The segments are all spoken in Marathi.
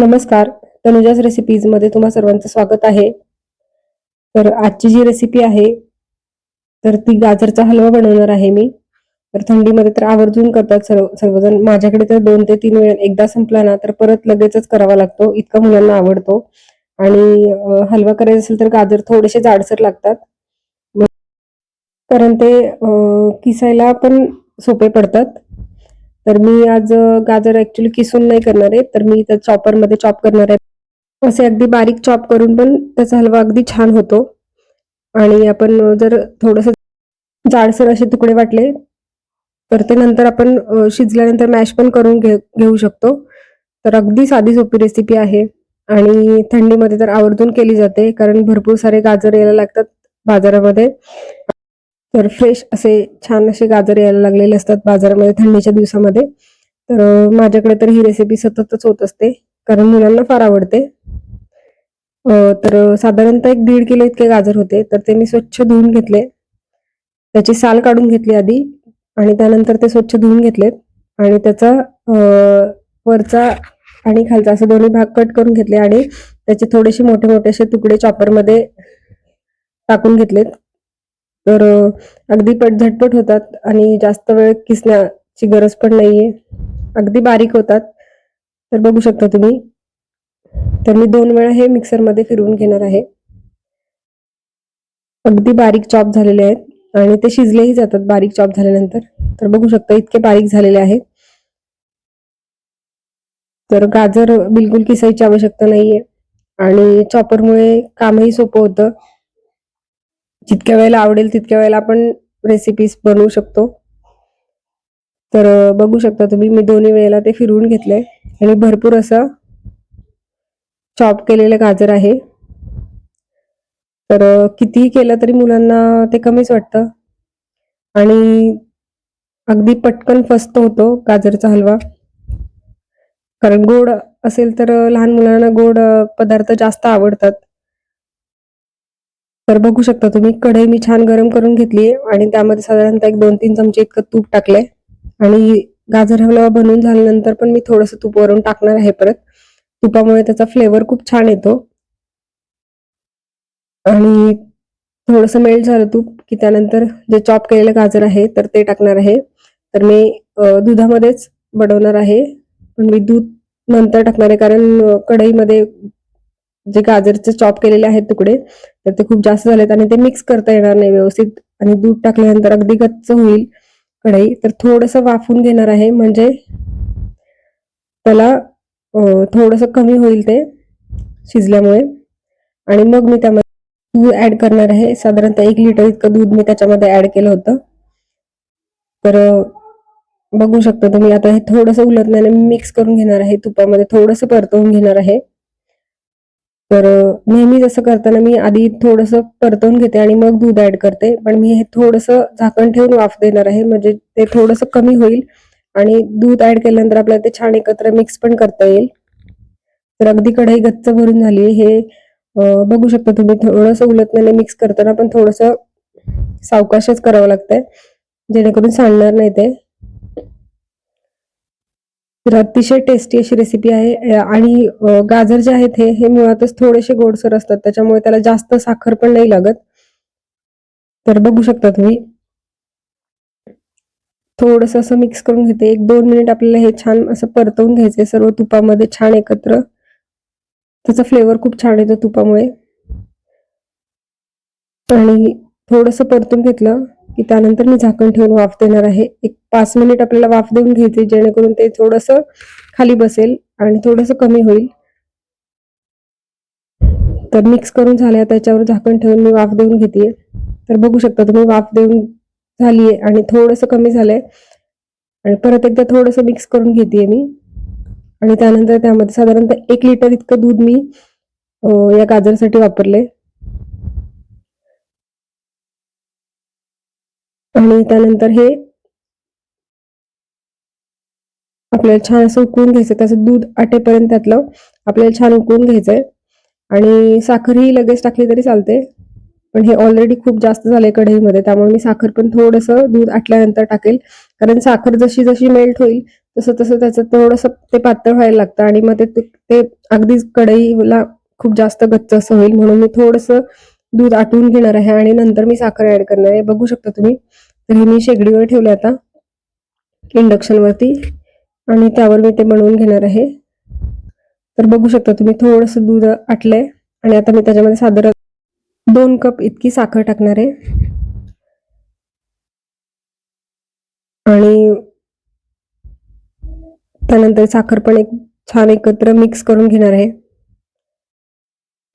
नमस्कार. तनुजाच रेसिपीजमध्ये तुम्हा सर्वांचं स्वागत आहे. तर आजची जी रेसिपी आहे तर ती गाजरचा हलवा बनवणार आहे मी. तर थंडीमध्ये तर आवर्जून करतात सर्व सर्वजण. माझ्याकडे तर दोन ते तीन वेळा एकदा संपला ना तर परत लगेचच करावा लागतो. इतका मुलांना आवडतो. आणि हलवा करायचा असेल तर गाजर थोडेसे जाडसर लागतात. कारण ते किसायला पण सोपे पडतात. तर मी आज गाजर ऍक्च्युली किसून नाही करणार आहे. तर मी त्या चॉपरमध्ये चॉप करणार आहे. असे अगदी बारीक चॉप करून पण त्याचा हलवा अगदी छान होतो. आणि आपण जर थोडस जाडसर असे तुकडे वाटले तर ते नंतर आपण शिजल्यानंतर मॅश पण करून घे घेऊ शकतो. तर अगदी साधी सोपी रेसिपी आहे. आणि थंडीमध्ये तर आवर्जून केली जाते कारण भरपूर सारे गाजर यायला लागतात बाजारामध्ये. तर फ्रेश असे छान असे गाजर यायला लागलेले असतात बाजारामध्ये थंडीच्या दिवसामध्ये. तर माझ्याकडे तर ही रेसिपी सततच होत असते कारण मुलांना फार आवडते. तर साधारणतः एक दीड किलो इतके गाजर होते तर ते मी स्वच्छ धुवून घेतले. त्याची साल काढून घेतली आधी आणि त्यानंतर ते स्वच्छ धुवून घेतलेत आणि त्याचा वरचा आणि खालचा असे दोन्ही भाग कट करून घेतले आणि त्याचे थोडेसे मोठे मोठे असे तुकडे चॉपरमध्ये टाकून घेतलेत. तर अगदी पट झटपट होतात आणि जास्त वेळ किसण्याची गरज पण नाहीये. अगदी बारीक होतात. तर बघू शकता तुम्ही. तर मी दोन वेळा हे मिक्सरमध्ये फिरवून घेणार आहे. अगदी बारीक चॉप झालेले आहेत आणि ते शिजलेही जातात बारीक चॉप झाल्यानंतर. तर बघू शकता इतके बारीक झालेले आहेत. तर गाजर बिलकुल किसायची आवश्यकता नाहीये. आणि चॉपरमुळे कामही सोपं होतं. जितक्या वेळेला आवडेल तितक्या वेळेला आपण रेसिपीज बनवू शकतो. तर बघू शकता तुम्ही मी दोन्ही वेळेला ते फिरवून घेतले आणि भरपूर असं चॉप केलेलं गाजर आहे. तर कितीही केलं तरी मुलांना ते कमीच वाटतं. आणि अगदी पटकन फस्त होतो गाजरचा हलवा. कारण गोड असेल तर लहान मुलांना गोड पदार्थ जास्त आवडतात. तर बघू शकता तुम्ही कढई मी छान गरम करून घेतली आणि त्यामध्ये साधारणतः एक दोन तीन चमचे इतकं तूप टाकलंय. आणि गाजर हलवा बनवून झाल्यानंतर पण मी थोडंसं तूप वरून टाकणार आहे परत. तुपामुळे त्याचा फ्लेवर खूप छान येतो. आणि थोडस मेल्ट झालं तूप की त्यानंतर जे चॉप केलेलं गाजर आहे तर ते टाकणार आहे. तर मी दुधामध्येच बनवणार आहे. पण मी दूध नंतर टाकणार आहे कारण कढईमध्ये जे गाजरचे चॉप केलेले आहेत तुकडे तर ते खूप जास्त झालेत आणि ते मिक्स करता येणार नाही व्यवस्थित आणि दूध टाकल्यानंतर अगदी गच्च होईल कढई. तर थोडस वाफून घेणार आहे म्हणजे त्याला थोडस कमी होईल ते शिजल्यामुळे. आणि मग मी त्यामध्ये दूध ऍड करणार आहे. साधारणतः एक लिटर इतकं दूध मी त्याच्यामध्ये ऍड केलं होतं. तर बघू शकता तुम्ही आता हे थोडंसं उलटण्याने मिक्स करून घेणार आहे तुपामध्ये थोडंसं परतवून घेणार आहे. तर नेहमी जसं करताना मी आधी थोडंसं परतवून घेते आणि मग दूध ऍड करते. पण मी हे थोडंसं झाकण ठेवून वाफ देणार आहे. म्हणजे ते थोडंसं कमी होईल आणि दूध ऍड केल्यानंतर आपल्याला ते छान एकत्र मिक्स पण करता येईल. तर अगदी कढई गच्च भरून झाली हे बघू शकता तुम्ही थोडंसं उलटण्याने मिक्स करताना पण थोडंसं सावकाशच करावं लागतंय. जेणेकरून सांडणार नाही ते. तर अतिशय टेस्टी अशी रेसिपी आहे. आणि गाजर जे आहेत हे हे मुळातच थोडेसे गोडसर असतात. त्याच्यामुळे त्याला जास्त साखर पण नाही लागत. तर बघू शकता तुम्ही. थोडस असं मिक्स करून घेते. एक दोन मिनिट आपल्याला हे छान असं परतवून घ्यायचंय. सर्व तुपामध्ये छान एकत्र. त्याचा फ्लेवर खूप छान येतो तुपामुळे. आणि थोडस परतून घेतलं. की त्यानंतर मी झाकण ठेवून वाफ देणार आहे. एक पाच मिनिट आपल्याला वाफ देऊन घ्यायचे जेणेकरून ते थोडस खाली बसेल आणि थोडस कमी होईल. तर मिक्स करून झाल्या त्याच्यावर झाकण ठेवून मी वाफ देऊन घेते तर बघू शकता तुम्ही वाफ देऊन झालीये आणि थोडस कमी झालंय. आणि परत एकदा थोडस मिक्स करून घेते मी. आणि त्यानंतर त्यामध्ये साधारणतः एक लिटर इतकं दूध मी या गाजरसाठी वापरले आणि त्यानंतर हे आपल्याला छान असं उकळून घ्यायचं. त्याचं दूध आटेपर्यंत त्यातलं आपल्याला छान उकळून घ्यायचंय. आणि साखरही लगेच टाकली तरी चालते. पण हे ऑलरेडी खूप जास्त झालंय कढईमध्ये. त्यामुळे मी साखर पण थोडंसं दूध आटल्यानंतर टाकेल. कारण साखर जशी जशी मेल्ट होईल तसं तसं त्याचं थोडंसं ते पातळ व्हायला लागतं. आणि मग ते ते अगदीच कढईला खूप जास्त गच्च असं होईल. म्हणून मी थोडंसं दूध आटवून घेणार आहे. आणि नंतर मी साखर ऍड करणार आहे. बघू शकता तुम्ही. तर हे मी शेगडीवर ठेवलं आता इंडक्शनवरती आणि त्यावर मी ते बनवून घेणार आहे. तर बघू शकता तुम्ही थोडंसं दूध आटलंय. आणि आता मी त्याच्यामध्ये साधारण दोन कप इतकी साखर टाकणार आहे. आणि त्यानंतर साखर पण एक छान एकत्र मिक्स करून घेणार आहे.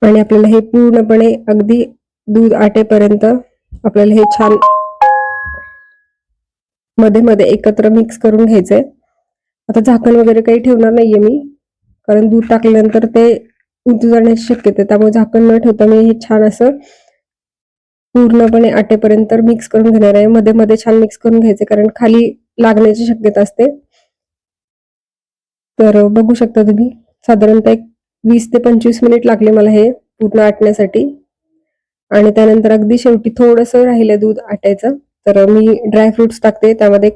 आणि आपल्याला हे पूर्णपणे अगदी दूध आटेपर्यंत आपल्याला हे छान मध्ये मध्ये एकत्र मिक्स करून घ्यायचंय. आता झाकण वगैरे काही ठेवणार नाहीये मी कारण दूध टाकल्यानंतर ते उतू जाण्याची शक्यता त्यामुळे झाकण न ठेवता मी हे छान असं पूर्णपणे आटेपर्यंत मिक्स करून घेणार आहे. मध्ये मध्ये छान मिक्स करून घ्यायचे कारण खाली लागण्याची शक्यता असते. तर बघू शकता तुम्ही साधारणतः एक वीस ते पंचवीस मिनिट लागले मला हे पूर्ण आटण्यासाठी. आणि त्यानंतर अगदी शेवटी थोडंसं राहिलं दूध आटायचं. तर मी ड्रायफ्रुट्स टाकते. त्यामध्ये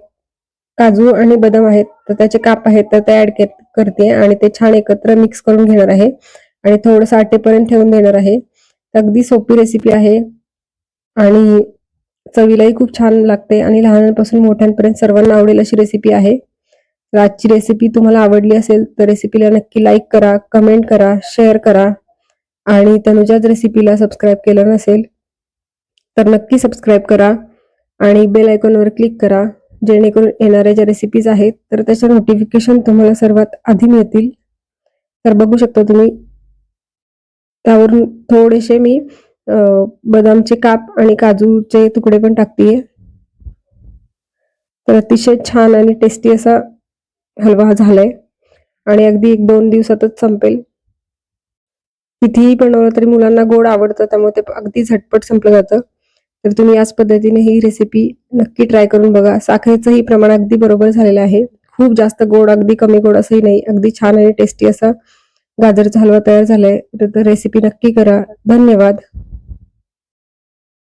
काजू आणि बदाम आहेत तर त्याचे काप आहेत तर ते ऍड करते आणि ते छान एकत्र मिक्स करून घेणार आहे. आणि थोडंसं आटेपर्यंत ठेवून देणार आहे. अगदी सोपी रेसिपी आहे. आणि चवीलाही खूप छान लागते आणि लहानांपासून मोठ्यांपर्यंत सर्वांना आवडेल अशी रेसिपी आहे. तर आजची रेसिपी तुम्हाला आवडली असेल तर रेसिपीला नक्की लाईक करा कमेंट करा शेअर करा. आणि तनुजाच रेसिपीला सबस्क्राईब केलं नसेल तर नक्की सबस्क्राईब करा. आणि बेल आयकॉनवर क्लिक करा. जेणेकरून येणाऱ्या ज्या रेसिपीज आहेत तर त्याच्या नोटिफिकेशन तुम्हाला सर्वात आधी मिळतील. तर बघू शकता तुम्ही त्यावरून थोडेसे मी बदामचे काप आणि काजूचे तुकडे पण टाकतीये. तर अतिशय छान आणि टेस्टी असा हलवा झालाय. आणि अगदी एक दोन दिवसातच संपेल. कितीही बनवलं तरी मुलांना गोड आवडतं त्यामुळे ते अगदी झटपट संपलं जातं. तर तुम्ही याच पद्धतीने ही रेसिपी नक्की ट्राय करून बघा. साखरेचंही प्रमाण अगदी बरोबर झालेलं आहे. खूप जास्त गोड अगदी कमी गोड असंही नाही. अगदी छान आणि टेस्टी असा गाजरचा हलवा तयार झालाय. तर रेसिपी नक्की करा. धन्यवाद.